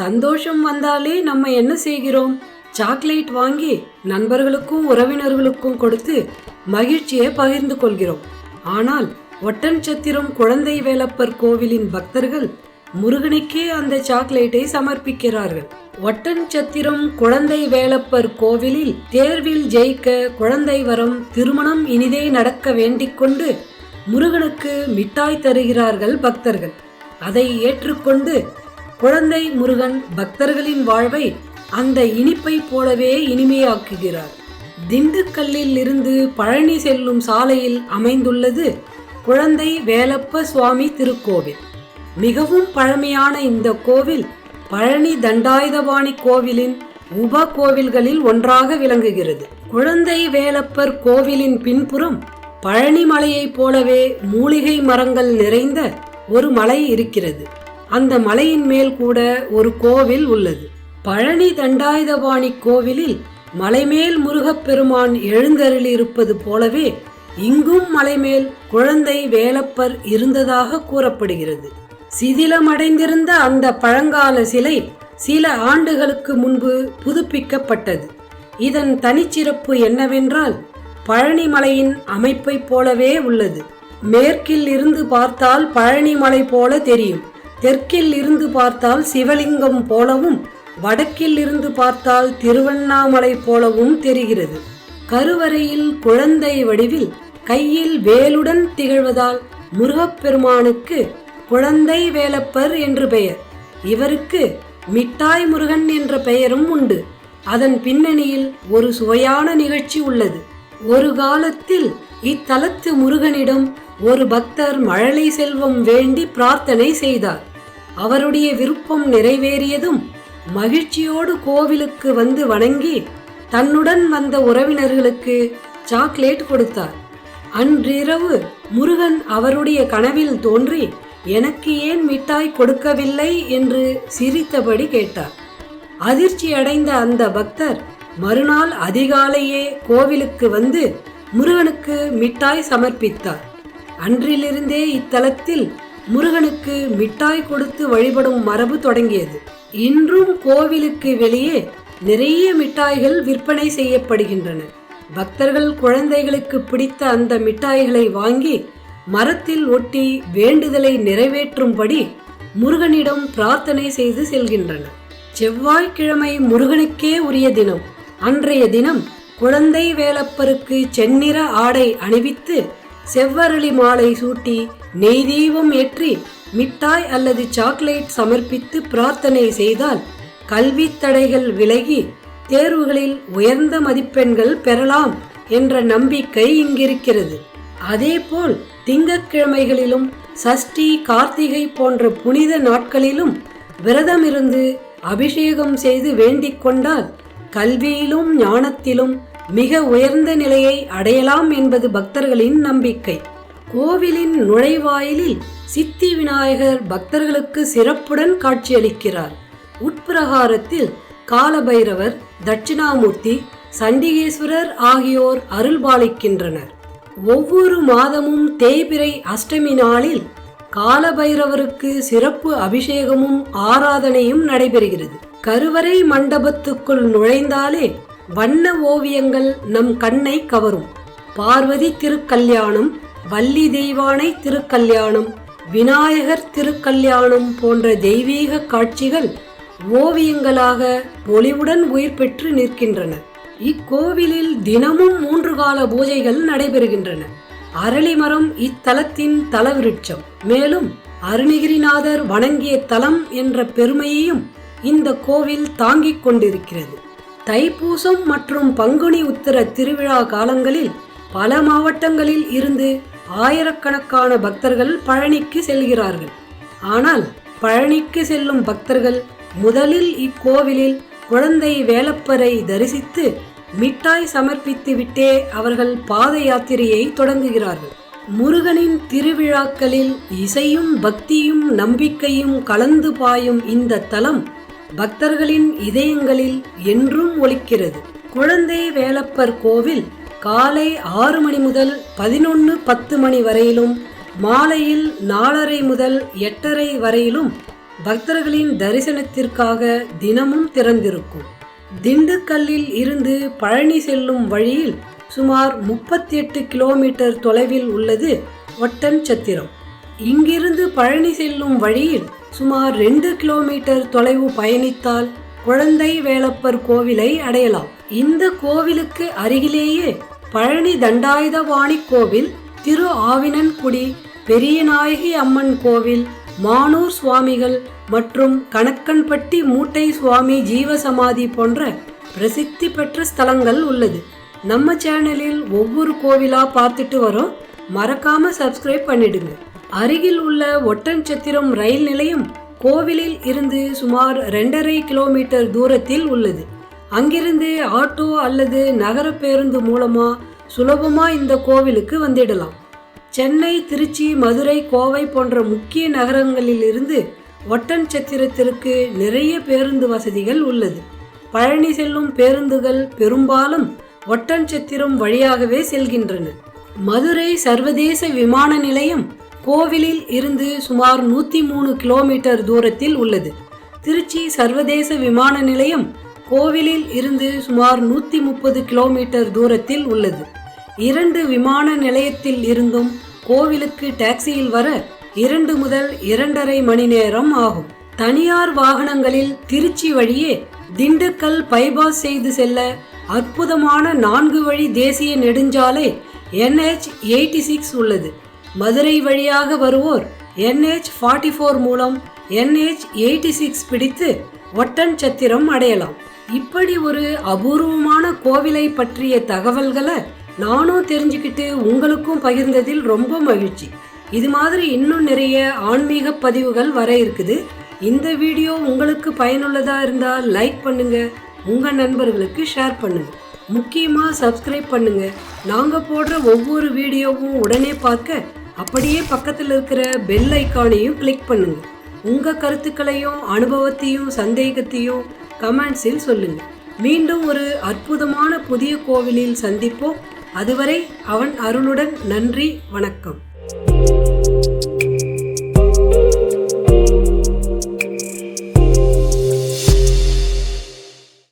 சந்தோஷம் வந்தாலே நம்ம என்ன செய்கிறோம்? சாக்லேட் வாங்கி நண்பர்களுக்கும் உறவினர்களுக்கும் கொடுத்து மகிழ்ச்சியை பகிர்ந்து கொள்கிறோம். ஆனால் ஒட்டன்சத்திரம் குழந்தை வேலப்பர் கோவிலின் பக்தர்கள் முருகனுக்கே அந்த சாக்லேட்டை சமர்ப்பிக்கிறார்கள். ஒட்டன்சத்திரம் குழந்தை வேலப்பர் கோவிலில் தேர்வில் ஜெயிக்க குழந்தை வரம் திருமணம் இனிதே நடக்க வேண்டிக் கொண்டு முருகனுக்கு மிட்டாய் தருகிறார்கள் பக்தர்கள். அதை ஏற்றுக்கொண்டு குழந்தை முருகன் பக்தர்களின் வாழ்வை அந்த இனிப்பை போலவே இனிமையாக்குகிறார். திண்டுக்கல்லில் இருந்து பழனி செல்லும் சாலையில் அமைந்துள்ளது குழந்தை வேலப்ப சுவாமி திருக்கோவில். மிகவும் பழமையான இந்த கோவில் பழனி தண்டாயுதபாணி கோவிலின் உப கோவில்களில் ஒன்றாக விளங்குகிறது. குழந்தை வேலப்பர் கோவிலின் பின்புறம் பழனி மலையைப் போலவே மூலிகை மரங்கள் நிறைந்த ஒரு மலை இருக்கிறது. அந்த மலையின் மேல் கூட ஒரு கோவில் உள்ளது. பழனி தண்டாயுதபாணி கோவிலில் மலைமேல் முருகப்பெருமான் எழுந்தருளி இருப்பது போலவே இங்கும் மலைமேல் குழந்தை வேலப்பர் இருந்ததாக கூறப்படுகிறது. சிதிலமடைந்திருந்த அந்த பழங்கால சிலை சில ஆண்டுகளுக்கு முன்பு புதுப்பிக்கப்பட்டது. இதன் தனிச்சிறப்பு என்னவென்றால் பழனிமலையின் அமைப்பைப் போலவே உள்ளது. மேற்கில் இருந்து பார்த்தால் பழனிமலை போல தெரியும். தெற்கில் இருந்து பார்த்தால் சிவலிங்கம் போலவும் வடக்கில் இருந்து பார்த்தால் திருவண்ணாமலை போலவும் தெரிகிறது. கருவறையில் குழந்தை வடிவில் கையில் வேலுடன் திகழ்வதால் முருகப்பெருமானுக்கு குழந்தை வேலப்பர் என்று பெயர். இவருக்கு மிட்டாய் முருகன் என்ற பெயரும் உண்டு. அதன் பின்னணியில் ஒரு சுவையான நிகழ்ச்சி உள்ளது. ஒரு காலத்தில் இத்தலத்து முருகனிடம் ஒரு பக்தர் மழலை செல்வம் வேண்டி பிரார்த்தனை செய்தார். அவருடைய விருப்பம் நிறைவேறியதும் மகிழ்ச்சியோடு கோவிலுக்கு வந்து வணங்கி தன்னுடன் வந்த உறவினர்களுக்கு சாக்லேட் கொடுத்தார். அன்றிரவு முருகன் அவருடைய கனவில் தோன்றி எனக்கு ஏன் மிட்டாய் கொடுக்கவில்லை? என்று சிரித்தபடி கேட்டார். அதிர்ச்சி அடைந்த அந்த பக்தர் மறுநாள் அதிகாலையே கோவிலுக்கு வந்து முருகனுக்கு மிட்டாய் சமர்ப்பித்தார். அன்றிலிருந்தே இத்தலத்தில் முருகனுக்கு மிட்டாய் கொடுத்து வழிபடும் மரபு தொடங்கியது. இன்றும் கோவிலுக்கு வெளியே நிறைய மிட்டாய்கள் விற்பனை செய்யப்படுகின்றன. பக்தர்கள் குழந்தைகளுக்கு பிடித்த அந்த மிட்டாய்களை வாங்கி மரத்தில் ஒட்டி வேண்டுதலை நிறைவேற்றும்படி முருகனிடம் பிரார்த்தனை செய்து செல்கின்றனர். செவ்வாய்க்கிழமை முருகனுக்கே உரிய தினம். அன்றைய தினம் குழந்தை வேலப்பருக்கு செந்நிற ஆடை அணிவித்து செவ்வரளி மாலை சூட்டி நெய் தீபம் ஏற்றி மிட்டாய் அல்லது சாக்லேட் சமர்ப்பித்து பிரார்த்தனை செய்தால் கல்வி தடைகள் விலகி தேர்வுகளில் உயர்ந்த மதிப்பெண்கள் பெறலாம் என்ற நம்பிக்கை இங்கிருக்கிறது. அதேபோல் திங்கட்கிழமைகளிலும் சஷ்டி கார்த்திகை போன்ற புனித நாட்களிலும் விரதமிருந்து அபிஷேகம் செய்து வேண்டிக் கொண்டால் கல்வியிலும் ஞானத்திலும் மிக உயர்ந்த நிலையை அடையலாம் என்பது பக்தர்களின் நம்பிக்கை. கோவிலின் நுழைவாயிலில் சித்தி விநாயகர் பக்தர்களுக்கு சிறப்புடன் காட்சியளிக்கிறார். உட்பிரகாரத்தில் காலபைரவர் தட்சிணாமூர்த்தி சண்டிகேஸ்வரர் ஆகியோர் அருள்பாலிக்கின்றனர். ஒவ்வொரு மாதமும் தேய்பிறை அஷ்டமி நாளில் காலபைரவருக்கு சிறப்பு அபிஷேகமும் ஆராதனையும் நடைபெறுகிறது. கருவறை மண்டபத்துக்குள் நுழைந்தாலே வண்ண ஓவியங்கள் நம் கண்ணை கவரும். பார்வதி திருக்கல்யாணம் வள்ளி தெய்வானை திருக்கல்யாணம் விநாயகர் திருக்கல்யாணம் போன்ற தெய்வீக காட்சிகள் ஓவியங்களாக பொலிவுடன் உயிர் பெற்று நிற்கின்றன. இக்கோவிலில் தினமும் மூன்று கால பூஜைகள் நடைபெறுகின்றன. அரளிமரம் இத்தலத்தின் தலவிருட்சம். மேலும் அருணகிரிநாதர் வணங்கிய தலம் என்ற பெருமையையும் இந்த கோவில் தாங்கிக் கொண்டிருக்கிறது. தைப்பூசம் மற்றும் பங்குனி உத்தர திருவிழா காலங்களில் பல மாவட்டங்களில் இருந்து ஆயிரக்கணக்கான பக்தர்கள் பழனிக்கு செல்கிறார்கள். ஆனால் பழனிக்கு செல்லும் பக்தர்கள் முதலில் இக்கோவிலில் குழந்தை வேலப்பரை தரிசித்து மிட்டாய் சமர்ப்பித்து விட்டே அவர்கள் பாத யாத்திரையை தொடங்குகிறார்கள். முருகனின் திருவிழாக்களில் இசையும் பக்தியும் நம்பிக்கையும் கலந்து பாயும் இந்த தலம் பக்தர்களின் இதயங்களில் என்றும் ஒலிக்கிறது. குழந்தை வேலப்பர் கோவில் காலை ஆறு மணி முதல் பதினொன்று பத்து மணி வரையிலும் மாலையில் நாலரை முதல் எட்டரை வரையிலும் பக்தர்களின் தரிசனத்திற்காக தினமும் திறந்திருக்கும். திண்டுக்கல்லில் இருந்து பழனி செல்லும் வழியில் சுமார் 38 கிலோமீட்டர் தொலைவில் உள்ளது ஒட்டன்சத்திரம். இங்கிருந்து பழனி செல்லும் வழியில் சுமார் ரெண்டு கிலோமீட்டர் தொலைவு பயணித்தால் குழந்தை வேலப்பர் கோவிலை அடையலாம். இந்த கோவிலுக்கு அருகிலேயே பழனி தண்டாயுதவாணி கோவில் திரு ஆவினன்குடி பெரியநாயகி அம்மன் கோவில் மானூர் சுவாமிகள் மற்றும் கணக்கன்பட்டி மூட்டை சுவாமி ஜீவசமாதி போன்ற பிரசித்தி பெற்ற ஸ்தலங்கள் உள்ளது. நம்ம சேனலில் ஒவ்வொரு கோவிலா பார்த்துட்டு வரோம். மறக்காம சப்ஸ்கிரைப் பண்ணிடுங்க. அருகில் உள்ள ஒட்டன்சத்திரம் ரயில் நிலையம் கோவிலில் இருந்து சுமார் ரெண்டரை கிலோமீட்டர் தூரத்தில் உள்ளது. அங்கிருந்து ஆட்டோ அல்லது நகர பேருந்து மூலமா சுலபமா இந்த கோவிலுக்கு வந்திடலாம். சென்னை திருச்சி மதுரை கோவை போன்ற முக்கிய நகரங்களில் இருந்து ஒட்டன்சத்திரத்திற்கு நிறைய பேருந்து வசதிகள் உள்ளது. பழனி செல்லும் பேருந்துகள் பெரும்பாலும் ஒட்டன்சத்திரம் வழியாகவே செல்கின்றன. மதுரை சர்வதேச விமான நிலையம் கோவிலில் இருந்து சுமார் நூற்றி மூணு கிலோமீட்டர் தூரத்தில் உள்ளது. திருச்சி சர்வதேச விமான நிலையம் கோவிலில் இருந்து சுமார் நூற்றி முப்பது கிலோமீட்டர் தூரத்தில் உள்ளது. இரண்டு விமான நிலையத்தில் இருந்தும் கோவிலுக்கு டாக்ஸியில் வர இரண்டு முதல் இரண்டரை மணி நேரம் ஆகும். தனியார் வாகனங்களில் திருச்சி வழியே திண்டுக்கல் பைபாஸ் செய்து செல்ல அற்புதமான நான்கு வழி தேசிய நெடுஞ்சாலை என்ஹெச் எயிட்டி சிக்ஸ் உள்ளது. மதுரை வழியாக வருவோர் என்ஹெச் ஃபார்ட்டி ஃபோர் மூலம் என்ஹெச் எயிட்டி சிக்ஸ் பிடித்து ஒட்டன் சத்திரம் அடையலாம். இப்படி ஒரு அபூர்வமான கோவிலை பற்றிய தகவல்களை நானும் தெரிஞ்சுக்கிட்டு உங்களுக்கும் பகிர்ந்ததில் ரொம்ப மகிழ்ச்சி. இது மாதிரி இன்னும் நிறைய ஆன்மீக பதிவுகள் வர இருக்குது. இந்த வீடியோ உங்களுக்கு பயனுள்ளதாக இருந்தால் லைக் பண்ணுங்க உங்கள் நண்பர்களுக்கு ஷேர் பண்ணுங்க. முக்கியமாக சப்ஸ்கிரைப் பண்ணுங்க. நாங்கள் போடுற ஒவ்வொரு வீடியோவும் உடனே பார்க்க அப்படியே பக்கத்தில் இருக்கிற பெல் ஐக்கானையும் கிளிக் பண்ணுங்க. உங்க கருத்துக்களையும் அனுபவத்தையும் சந்தேகத்தையும் கமெண்ட்ஸில் சொல்லுங்க. மீண்டும் ஒரு அற்புதமான புதிய கோவிலில் சந்திப்போம். அதுவரை அவன் அருளுடன் நன்றி வணக்கம்.